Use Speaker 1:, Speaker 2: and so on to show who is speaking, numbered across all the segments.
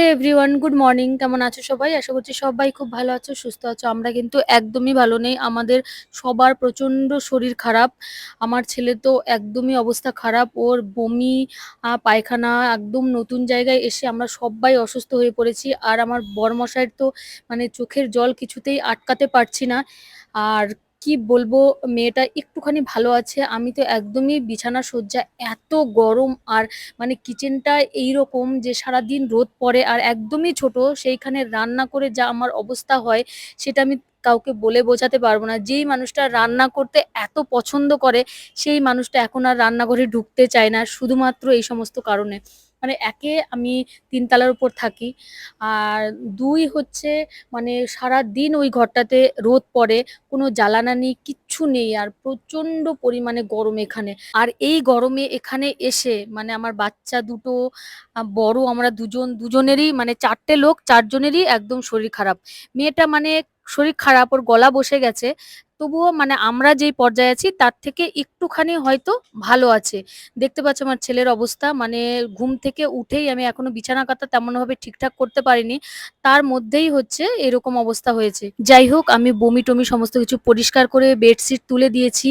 Speaker 1: হে everyone good morning কেমন আছো সবাই? আশা করছি সবাই খুব ভালো আছো, সুস্থ আছো। আমরা কিন্তু একদমই ভালো নেই। আমাদের সবার প্রচণ্ড শরীর খারাপ। আমার ছেলে তো একদমই অবস্থা খারাপ। ওর বমি পায়খানা একদম নতুন জায়গায় এসে আমরা সবাই অসুস্থ হয়ে পড়েছি। আর আমার বরমশাইয়ের তো মানে চোখের জল কিছুতেই আটকাতে পারছি না। আর কি বলব, মেয়েটা একটুখানি ভালো আছে। আমি তো একদমই বিছানা সজ্জা এত গরম আর মানে কিচেনটা এইরকম যে সারাদিন রোদ পড়ে আর একদমই ছোট, সেইখানে রান্না করে যা আমার অবস্থা হয় সেটা আমি কাউকে বলে বোঝাতে পারব না। যেই মানুষটা রান্না করতে এত পছন্দ করে, সেই মানুষটা এখন আর রান্নাঘরে ঢুকতে চায় না, শুধুমাত্র এই সমস্ত কারণে। মানে একে আমি তিনতলার উপর থাকি। আর দুই হচ্ছে মানে সারা দিন ওই ঘরটাতে রোদ পড়ে, কোনো জ্বালানা নেই, কিচ্ছু নেই, আর প্রচণ্ড পরিমাণে গরম এখানে। আর এই গরমে এখানে এসে মানে আমার বাচ্চা দুটো বড় আমরা দুজন, দুজনেরই মানে চারটে লোক, চারজনেরই একদম শরীর খারাপ। মেয়েটা মানে শরীর খারাপ, ওর গলা বসে গেছে। তবুও মানে আমরা যেই পর্যায়ে আছি, তার থেকে একটুখানি হয়তো ভালো আছে। দেখতে পাচ্ছ আমার ছেলের অবস্থা মানে ঘুম থেকে উঠেই আমি এখনও বিছানা কাতা তেমনভাবে ঠিকঠাক করতে পারিনি। তার মধ্যেই হচ্ছে এরকম অবস্থা হয়েছে। যাই হোক, আমি বমি টমি সমস্ত কিছু পরিষ্কার করে বেডশিট তুলে দিয়েছি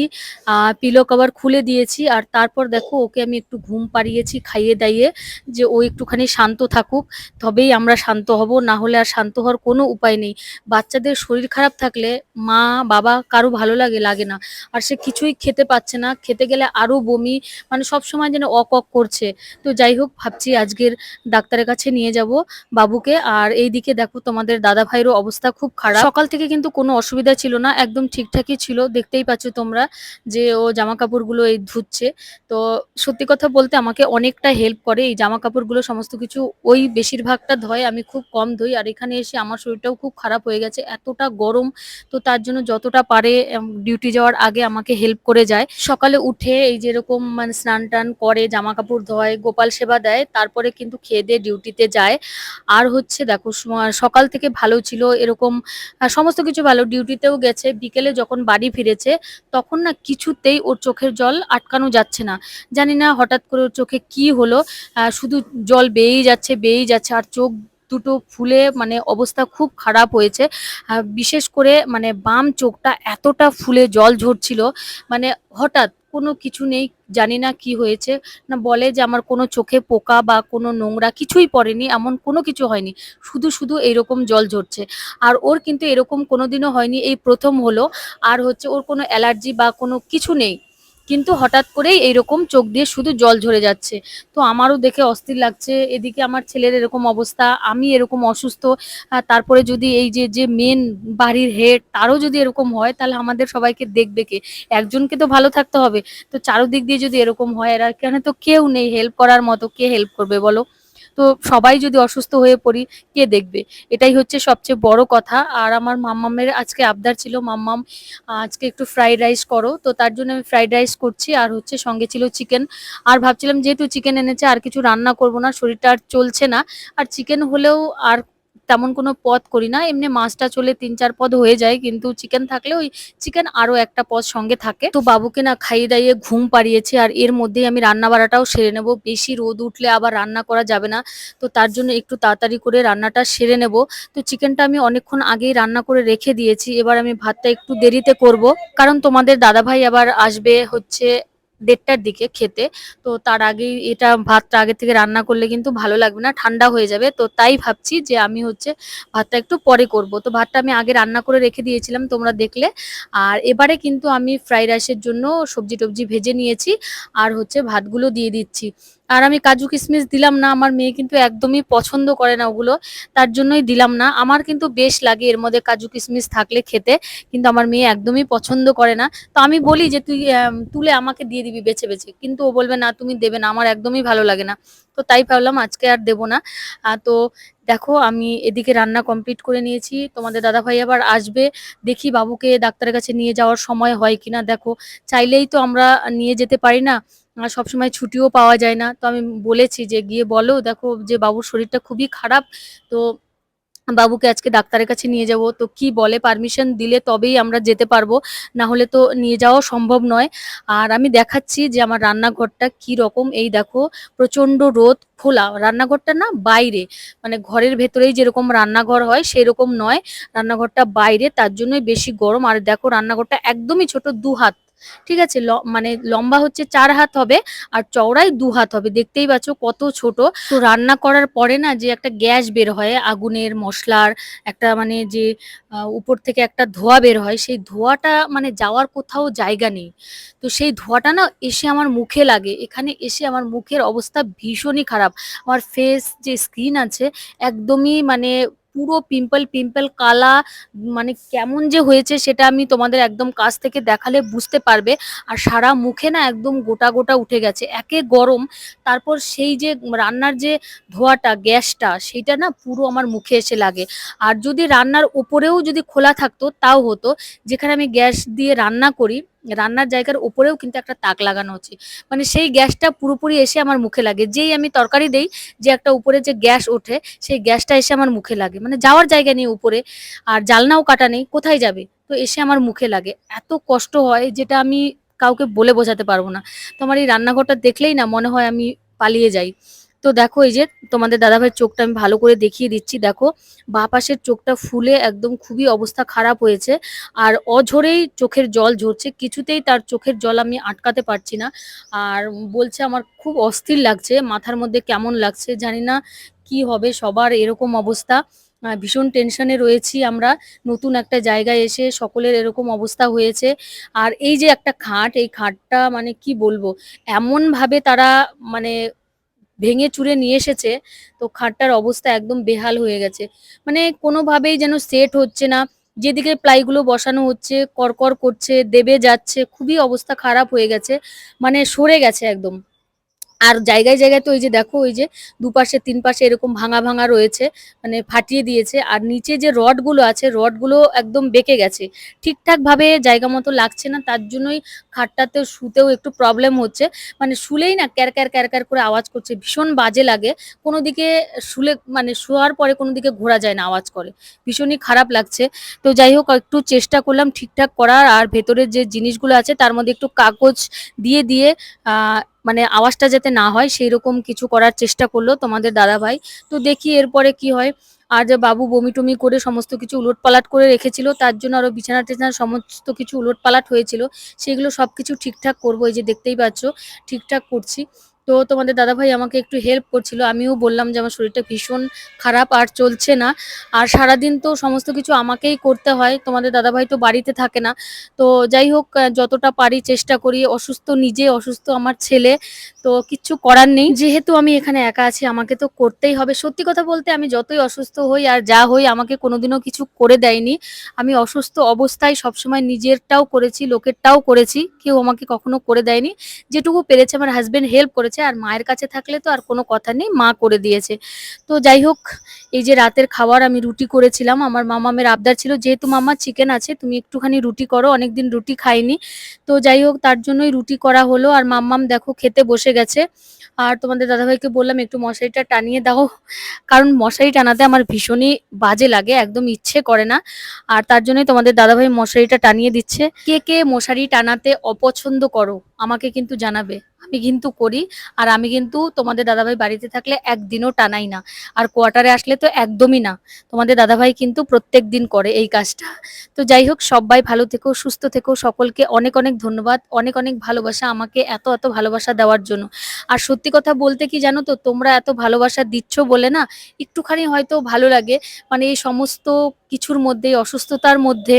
Speaker 1: পিলো কভার খুলে দিয়েছি, আর তারপর দেখো, ওকে আমি একটু ঘুম পাড়িয়েছি, খাইয়ে দাইয়ে, যে ও একটুখানি শান্ত থাকুক, তবেই আমরা শান্ত হব, না হলে আর শান্ত হওয়ার কোনো উপায় নেই। বাচ্চাদের শরীর খারাপ থাকলে মা, বাবা কারও ভালো লাগে লাগে না। আর সে কিছুই খেতে পাচ্ছে না। খেতে গেলে আরও বমি মানে সব সময় যেন অক অক করছে। তো যাই হোক, ভাবছি আজকের ডাক্তারের কাছে নিয়ে যাব বাবুকে। আর এইদিকে দেখো, তোমাদের দাদা ভাইয়েরও অবস্থা খুব খারাপ। সকাল থেকে কিন্তু কোনো অসুবিধা ছিল না, একদম ঠিকঠাকই ছিল। দেখতেই পাচ্ছ তোমরা যে ও জামা কাপড়গুলো এই ধুচ্ছে। তো সত্যি কথা বলতে আমাকে অনেকটা হেল্প করে। এই জামা কাপড়গুলো সমস্ত কিছু ওই বেশিরভাগটা ধয়, আমি খুব কম ধুই। আর এখানে এসে আমার শরীরটাও খুব খারাপ হয়ে গেছে, এতটা গরম। তো তার জন্য যতটা পারে ডিউটি যাওয়ার আগে আমাকে হেল্প করে যায়। সকালে উঠে এই যেরকম মানে স্নান টান করে জামা কাপড় ধোয়, গোপাল সেবা দেয়, তারপরে কিন্তু খেয়ে দিয়ে ডিউটিতে যায়। আর হচ্ছে দেখো সকাল থেকে ভালো ছিল এরকম সমস্ত কিছু ভালো। ডিউটিতেও গেছে, বিকেলে যখন বাড়ি ফিরেছে, তখন না কিছুতেই ওর চোখের জল আটকানো যাচ্ছে না। জানি না হঠাৎ করে ওর চোখে কি হলো শুধু জল বেয়েই যাচ্ছে বেয়েই যাচ্ছে, আর চোখ দুটো ফুলে মানে অবস্থা খুব খারাপ হয়েছে। বিশেষ করে মানে বাম চোখটা এতটা ফুলে জল ঝরছিল মানে হঠাৎ কোনো কিছু নেই, জানি না কি হয়েছে। না বলে যে আমার কোনো চোখে পোকা বা কোনো নোংরা কিছুই পড়েনি, এমন কোনো কিছু হয়নি, শুধু শুধু এইরকম জল ঝরছে। আর ওর কিন্তু এরকম কোনোদিনও হয়নি, এই প্রথম হলো। আর হচ্ছে ওর কোনো অ্যালার্জি বা কোনো কিছু নেই। কিন্তু হঠাৎ করেই এইরকম চোখ দিয়ে শুধু জল ঝরে যাচ্ছে। তো আমারও দেখে অস্থির লাগছে। এদিকে আমার ছেলের এরকম অবস্থা, আমি এরকম অসুস্থ তারপরে যদি এই যে যে মেন বাড়ির হেড তারও যদি এরকম হয়, তাহলে আমাদের সবাইকে দেখবে কে? একজনকে তো ভালো থাকতে হবে। তো চারোদিক দিয়ে যদি এরকম হয়, এরা কেন তো কেউ নেই হেল্প করার মতো, কে হেল্প করবে বলো? তো সবাই যদি অসুস্থ হয়ে পড়ি, কে দেখবে? এটাই হচ্ছে সবচেয়ে বড় কথা। আর আমার মাম্মামের আজকে আবদার ছিল, মাম্মাম, আজকে একটু ফ্রাইড রাইস করো। তো তার জন্য আমি ফ্রাইড রাইস করছি আর হচ্ছে সঙ্গে ছিল চিকেন আর ভাবছিলাম যেহেতু চিকেন এনেছে, আর কিছু রান্না করব না, শরীরটা আর চলছে না। আর চিকেন হলেও আর তেমন কোনো পদ করি না। এমনি মাছটা চলে তিন চার পদ হয়ে যায়, কিন্তু চিকেন থাকলে ওই চিকেন আরও একটা পদ সঙ্গে থাকে। তো বাবুকে না খাইয়ে দাইয়ে ঘুম পাড়িয়েছি, আর এর মধ্যেই আমি রান্না বাড়াটাও সেরে নেব। বেশি রোদ উঠলে আবার রান্না করা যাবে না। তো তার জন্য একটু তাড়াতাড়ি করে রান্নাটা সেরে নেব। তো চিকেনটা আমি অনেকক্ষণ আগেই রান্না করে রেখে দিয়েছি। এবার আমি ভাতটা একটু দেরিতে করব। কারণ তোমাদের দাদাভাই আবার আসবে হচ্ছে দেড়টার দিকে খেতে। তো তার আগেই এটা ভাতটা আগে থেকে রান্না করলে কিন্তু ভালো লাগবে না, ঠান্ডা হয়ে যাবে। তো তাই ভাবছি যে আমি হচ্ছে ভাতটা একটু পরে করব। তো ভাতটা আমি আগে রান্না করে রেখে দিয়েছিলাম তোমরা দেখলে। আর এবারে কিন্তু আমি ফ্রাইড রাইসের জন্য সবজি টবজি ভেজে নিয়েছি। আর হচ্ছে ভাতগুলো দিয়ে দিচ্ছি। আর আমি কাজু কিশমিশ দিলাম না, আমার মেয়ে কিন্তু একদমই পছন্দ করে না ওগুলো, তার জন্যই দিলাম না। আমার কিন্তু বেশ লাগে এর মধ্যে কাজু কিশমিশ থাকলে খেতে, কিন্তু আমার মেয়ে একদমই পছন্দ করে না। তো আমি বলি যে তুই তুলে আমাকে দিয়ে দিবি বেছে বেছে, কিন্তু ও বলবে না, তুমি দেবে না, আমার একদমই ভালো লাগে না। তো তাই ভাবলাম আজকে আর দেবো না। তো দেখো আমি এদিকে রান্না কমপ্লিট করে নিয়েছি। তোমাদের দাদা ভাই আবার আসবে, দেখি বাবুকে ডাক্তারের কাছে নিয়ে যাওয়ার সময় হয় কিনা। দেখো, চাইলেই তো আমরা নিয়ে যেতে পারি না। সবসময় ছুটিও পাওয়া যায় না। তো আমি বলেছি যে, গিয়ে বলো, দেখো যে, বাবুর শরীরটা খুবই খারাপ, তো বাবুকে আজকে ডাক্তারের কাছে নিয়ে যাব। তো কি বলে, পারমিশন দিলে তবেই আমরা যেতে পারব, না হলে তো নিয়ে যাওয়া সম্ভব নয়। আর আমি দেখাচ্ছি যে, আমার রান্নাঘরটা কি রকম। এই দেখো প্রচণ্ড রোদ, খোলা। রান্নাঘরটা না বাইরে মানে ঘরের ভেতরেই যেরকম রান্নাঘর হয়, সেরকম নয়। রান্নাঘরটা বাইরে, তার জন্যই বেশি গরম। আর দেখো, রান্নাঘরটা একদমই ছোট দু হাত ঠিক আছে? মানে লম্বা হচ্ছে চার হাত হবে আর চওড়াই দু হাত হবে। দেখতেই পাচ্ছ কত ছোট। তো রান্না করার পরে না যে একটা গ্যাস বের হয়, আগুনের মশলার একটা মানে যে উপর থেকে একটা ধোঁয়া বের হয়, সেই ধোঁয়াটা মানে যাওয়ার কোথাও জায়গা নেই। তো সেই ধোঁয়াটা না এসে আমার মুখে লাগে। এখানে এসে আমার মুখের অবস্থা ভীষণই খারাপ। আমার ফেস যে স্কিন আছে, একদমই মানে পুরো পিম্পল পিম্পল কালা মানে কেমন যে হয়েছে সেটা আমি তোমাদের একদম কাছ থেকে দেখালে বুঝতে পারবে। আর সারা মুখে না একদম গোটা গোটা উঠে গেছে, একে গরম। তারপর সেই যে রান্নার যে ধোঁয়াটা, গ্যাসটা, সেইটা না পুরো আমার মুখে এসে লাগে। আর যদি রান্নার ওপরেও যদি খোলা থাকতো, তাও হতো। যেখানে আমি গ্যাস দিয়ে রান্না করি রান্নার জায়গার উপরেও কিন্তু একটা তাক লাগানো হচ্ছে। মানে সেই গ্যাসটা পুরোপুরি এসে আমার মুখে লাগে। যেই আমি তরকারি দেই, যে একটা উপরে যে গ্যাস ওঠে, সেই গ্যাসটা এসে আমার মুখে লাগে। মানে যাওয়ার জায়গা নেই উপরে, আর জালনাও কাটা নেই, কোথায় যাবে? তো এসে আমার মুখে লাগে। এত কষ্ট হয় যেটা আমি কাউকে বলে বোঝাতে পারব না। তো আমার এই রান্নাঘরটা দেখলেই না মনে হয় আমি পালিয়ে যাই। তো দেখো এই যে তোমাদের দাদাভাইয়ের চোখটা আমি ভালো করে দেখিয়ে দিচ্ছি। দেখো, বাঁ পাশের চোখটা ফুলে একদম খুবই অবস্থা খারাপ হয়েছে আর অঝরেই চোখের জল ঝরছে। কিছুতেই তার চোখের জল আমি আটকাতে পারছি না। আর বলছে আমার খুব অস্থির লাগছে, মাথার মধ্যে কেমন লাগছে জানি না কি হবে, সবার এরকম অবস্থা। ভীষণ টেনশনে রয়েছি আমরা, নতুন একটা জায়গায় এসে সকলের এরকম অবস্থা হয়েছে। আর এই যে একটা খাট, এই খাটটা মানে কি বলব এমন ভাবে তারা মানে ভেঙে চুরে নিয়ে এসেছে, তো খাটটার অবস্থা একদম বেহাল হয়ে গেছে। মানে কোনোভাবেই যেন সেট হচ্ছে না, যেদিকে প্লাইগুলো বসানো হচ্ছে করকর করছে, দেবে যাচ্ছে, খুবই অবস্থা খারাপ হয়ে গেছে মানে সরে গেছে একদম। আর জায়গায় জায়গায় তো ওই যে দেখো, ওই যে দুপাশে তিন পাশে এরকম ভাঙা ভাঙা রয়েছে মানে ফাটিয়ে দিয়েছে। আর নিচে যে রডগুলো আছে রডগুলো একদম বেঁকে গেছে। ঠিকঠাক ভাবে জায়গা মতো লাগছে না, তার জন্যই খাটটাতে শুতেও একটু প্রবলেম হচ্ছে। মানে শুলেই না ক্যার ক্যার ক্যার ক্যার করে আওয়াজ করছে, ভীষণ বাজে লাগে। কোনো দিকে শুলে মানে শোয়ার পরে কোনো দিকে ঘোরা যায় না আওয়াজ করে। ভীষণই খারাপ লাগছে। তো যাই হোক, একটু চেষ্টা করলাম ঠিকঠাক করার। আর ভেতরের যে জিনিসগুলো আছে, তার মধ্যে একটু কাগজ দিয়ে দিয়ে মানে আওয়াজটা যাতে না হয় সেই রকম কিছু করার চেষ্টা করল তোমাদের দাদা ভাই তো দেখি এরপরে কি হয়। আর যে বাবু বমি টমি করে সমস্ত কিছু উলটপালাট করে রেখেছিল, তার জন্য আরও বিছানা টিছানা সমস্ত কিছু উলটপালাট হয়েছিল। সেগুলো সব কিছু ঠিকঠাক করব, এই যে দেখতেই পাচ্ছ, ঠিকঠাক করছি। তো তোমাদের দাদা ভাই আমাকে একটু হেল্প করছিল। আমিও বললাম যে আমার শরীরটা ভীষণ খারাপ আর চলছে না। আর সারাদিন তো সমস্ত কিছু আমাকেই করতে হয়। তোমাদের দাদা ভাই তো বাড়িতে থাকে না। তো যাই হোক যতটা পারি চেষ্টা করি। অসুস্থ নিজে, অসুস্থ আমার ছেলে। তো কিচ্ছু করার নেই। যেহেতু আমি এখানে একা আছি, আমাকে তো করতেই হবে। সত্যি কথা বলতে আমি যতই অসুস্থ হই আর যা হই, আমাকে কোনোদিনও কিছু করে দেয়নি। আমি অসুস্থ অবস্থায় সবসময় নিজেরটাও করেছি, লোকেরটাও করেছি। কেউ আমাকে কখনো করে দেয়নি। যেটুকু পেরেছে আমার হাজব্যান্ড হেল্প করেছে। আর মায়ের কাছে থাকলে তো আর কোনো কথা নেই, মা করে দিয়েছে। তো যাই হোক, এই যে রাতের খাবার আমি রুটি করেছিলাম, আমার মামামের আবদার ছিল, যেহেতু মামা চিকেন আছে, তুমি একটুখানি রুটি করো, অনেকদিন রুটি খাইনি। তো যাই হোক, তার জন্যই রুটি করা হলো, আর মাম্মাম দেখো খেতে বসে গেছে। আর তোমাদের দাদাভাইকে বললাম, একটু মশারিটা টানিয়ে দাও। কারণ মশারি টানাতে আমার ভীষণই বাজে লাগে, একদম ইচ্ছে করে না। আর তার জন্যই তোমাদের দাদাভাই মশারিটা টানিয়ে দিচ্ছে। কে কে মশারি টানাতে অপছন্দ করো, আমাকে কিন্তু জানাবে। আমি কিন্তু করি, আর আমি কিন্তু তোমাদের দাদাভাই বাড়িতে থাকলে একদিনও টানাই না। আর কোয়ার্টারে আসলে তো একদমই না। তোমাদের দাদাভাই কিন্তু প্রত্যেক দিন করে এই কাজটা। তো যাই হোক, সবাই ভালো থেকো, সুস্থ থেকো। সকলকে অনেক অনেক ধন্যবাদ। অনেক অনেক ভালোবাসা আমাকে এত এত ভালোবাসা দেওয়ার জন্য। আর সত্যি কথা বলতে কি জানো তো, তোমরা এত ভালোবাসা দিচ্ছ বলে না, একটুখানি হয়তো ভালো লাগে। মানে এই সমস্ত কিছুর মধ্যে অসুস্থতার মধ্যে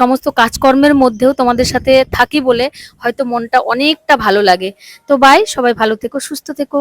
Speaker 1: সমস্ত কাজকর্মের মধ্যেও তোমাদের সাথে থাকি বলে হয়তো মনটা অনেকটা ভালো লাগে। তো বাই সবাই ভালো থেকো, সুস্থ থেকো।